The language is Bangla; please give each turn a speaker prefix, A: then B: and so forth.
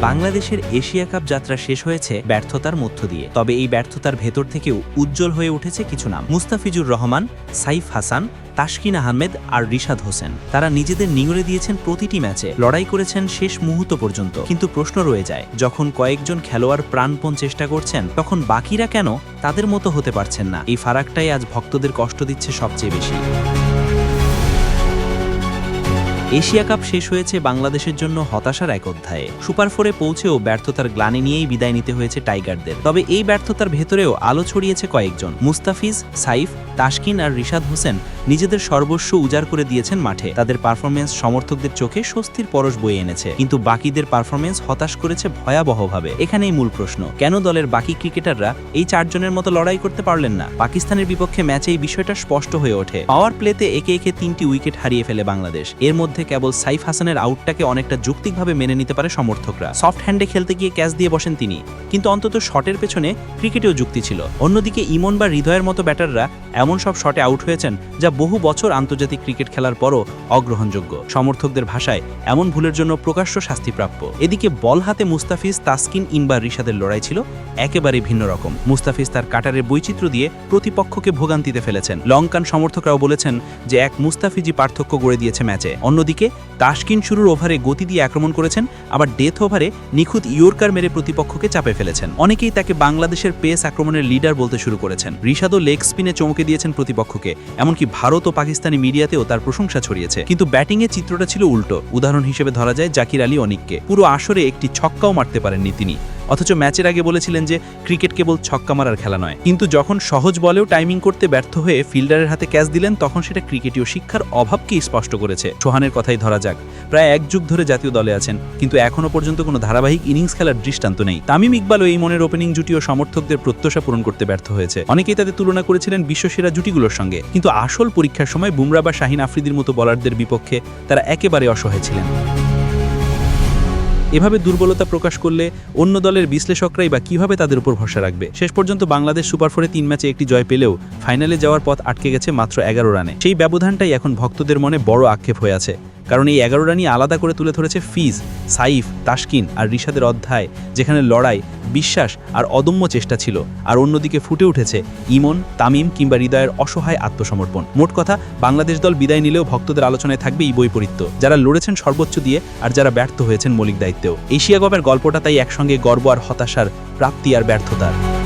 A: বাংলাদেশের এশিয়া কাপ যাত্রা শেষ হয়েছে ব্যর্থতার মধ্য দিয়ে। তবে এই ব্যর্থতার ভেতর থেকেও উজ্জ্বল হয়ে উঠেছে কিছু নাম। মুস্তাফিজুর রহমান, সাইফ হাসান, তাসকিন আহমেদ আর রিশাদ হোসেন। তারা নিজেদের নিংড়ে দিয়েছেন প্রতিটি ম্যাচে। লড়াই করেছেন শেষ মুহূর্ত পর্যন্ত। কিন্তু প্রশ্ন রয়ে যায়, যখন কয়েকজন খেলোয়াড় প্রাণপণ চেষ্টা করছেন, তখন বাকিরা কেন? তাদের মতো হতে পারছেন না। এই ফারাকটাই আজ ভক্তদের কষ্ট দিচ্ছে সবচেয়ে বেশি। এশিয়া কাপ শেষ হয়েছে বাংলাদেশের জন্য হতাশার এক অধ্যায়ে। সুপার ফোরে পৌঁছেও ব্যর্থতার গ্লানি নিয়েই বিদায় নিতে হয়েছে টাইগারদের। তবে এই ব্যর্থতার ভেতরেও আলো ছড়িয়েছে কয়েকজন। মুস্তাফিজ, সাইফ তাসকিন আর রিশাদ হোসেন নিজেদের সর্বস্ব উজাড় করে দিয়েছেন মাঠে। তাদের পারফরমেন্স সমর্থকদের চোখে স্বস্তির পরশ বয়ে এনেছে। কিন্তু বাকিদের পারফরমেন্স হতাশ করেছে ভয়াবহভাবে। এখানেই মূল প্রশ্ন, কেন দলের বাকি ক্রিকেটাররা এই চারজনের মতো লড়াই করতে পারলেন না? পাকিস্তানের বিপক্ষে ম্যাচে এই বিষয়টা স্পষ্ট হয়ে ওঠে। পাওয়ার প্লেতে একে একে তিনটি উইকেট হারিয়ে ফেলে বাংলাদেশ। এর মধ্যে কেবল সাইফ হাসানের আউটটাকে অনেকটা যৌক্তিকভাবে মেনে নিতে পারে সমর্থকরা। সফট হ্যান্ডে খেলতে গিয়ে ক্যাচ দিয়ে বসেন তিনি। কিন্তু অন্তত শটের পেছনে ক্রিকেটেও যুক্তি ছিল। অন্যদিকে ইমন বা হৃদয়ের মতো ব্যাটাররা এমন সব শটে আউট হয়েছেন যা বহু বছর আন্তর্জাতিক ক্রিকেট খেলার পরও অগ্রহণযোগ্য। সমর্থকদের ভাষায় এমন ভুলের জন্য প্রকাশ্য শাস্তিপ্রাপ্য এদিকে বল হাতে মুস্তাফিজ, তাসকিন ইনবা রিশাদের লড়াই ছিল একেবারে ভিন্ন রকম। মুস্তাফিজ তার কাটারের বৈচিত্র্য দিয়ে প্রতিপক্ষকে ভোগান্তিতে ফেলেছেন। লঙ্কান সমর্থকরাও বলেছেন যে এক মুস্তাফিজি পার্থক্য গড়ে দিয়েছে ম্যাচে। অন্যদিকে তাসকিন শুরুর ওভারে গতি দিয়ে আক্রমণ করেছেন, আবার ডেথ ওভারে নিখুঁত ইয়র্কার মেরে প্রতিপক্ষকে চাপে ফেলেছেন। অনেকেই তাকে বাংলাদেশের পেস আক্রমণের লিডার বলতে শুরু করেছেন। রিশাদও লেগ স্পিনে চমকে দিয়েছেন প্রতিপক্ষকে, এমনকি ভারত ও পাকিস্তানি মিডিয়াতেও তার প্রশংসা ছড়িয়েছে। কিন্তু ব্যাটিংয়ের চিত্রটা ছিল উল্টো। উদাহরণ হিসেবে ধরা যায় জাকির আলী অনিককে। পুরো আসরে একটি ছক্কাও মারতে পারেননি তিনি। অথচ ম্যাচের আগে বলেছিলেন যে, ক্রিকেট কেবল ছক্কা মারার খেলা নয়। কিন্তু যখন সহজ বলেও টাইমিং করতে ব্যর্থ হয়ে ফিল্ডারের হাতে ক্যাচ দিলেন, তখন সেটা ক্রিকেটীয় শিক্ষার অভাবকেই স্পষ্ট করেছে। সোহানের কথাই ধরা যাক। প্রায় এক যুগ ধরে জাতীয় দলে আছেন, কিন্তু এখনও পর্যন্ত কোনো ধারাবাহিক ইনিংস খেলার দৃষ্টান্ত নেই। তামিম ইকবালও এই মনের ওপেনিং জুটিও সমর্থকদের প্রত্যাশা পূরণ করতে ব্যর্থ হয়েছে। অনেকেই তাদের তুলনা করেছিলেন বিশ্বসেরা জুটিগুলোর সঙ্গে। কিন্তু আসল পরীক্ষার সময় বুমরা বা শাহিন আফ্রিদির মতো বলারদের বিপক্ষে তারা একেবারে অসহায় ছিলেন। এভাবে দুর্বলতা প্রকাশ করলে অন্য দলের বিশ্লেষকরাই বা কীভাবে তাদের উপর ভরসা রাখবে? শেষ পর্যন্ত বাংলাদেশ সুপার ফোরে তিন ম্যাচে একটি জয় পেলেও ফাইনালে যাওয়ার পথ আটকে গেছে মাত্র এগারো রানে। সেই ব্যবধানটাই এখন ভক্তদের মনে বড় আক্ষেপ হয়ে আছে। কারণ এই এগারো রানই আলাদা করে তুলে ধরেছে ফিজ, সাইফ তাসকিন আর রিশাদের অধ্যায়, যেখানে লড়াই, বিশ্বাস আর অদম্য চেষ্টা ছিল। আর অন্যদিকে ফুটে উঠেছে ইমন, তামিম কিংবা হৃদয়ের অসহায় আত্মসমর্পণ। মোট কথা, বাংলাদেশ দল বিদায় নিলেও ভক্তদের আলোচনায় থাকবে এই বৈপরীত্য যারা লড়েছেন সর্বোচ্চ দিয়ে আর যারা ব্যর্থ হয়েছেন মৌলিক দায়িত্বেও। এশিয়া কাপের গল্পটা তাই একসঙ্গে গর্ব আর হতাশার প্রাপ্তি আর ব্যর্থতার।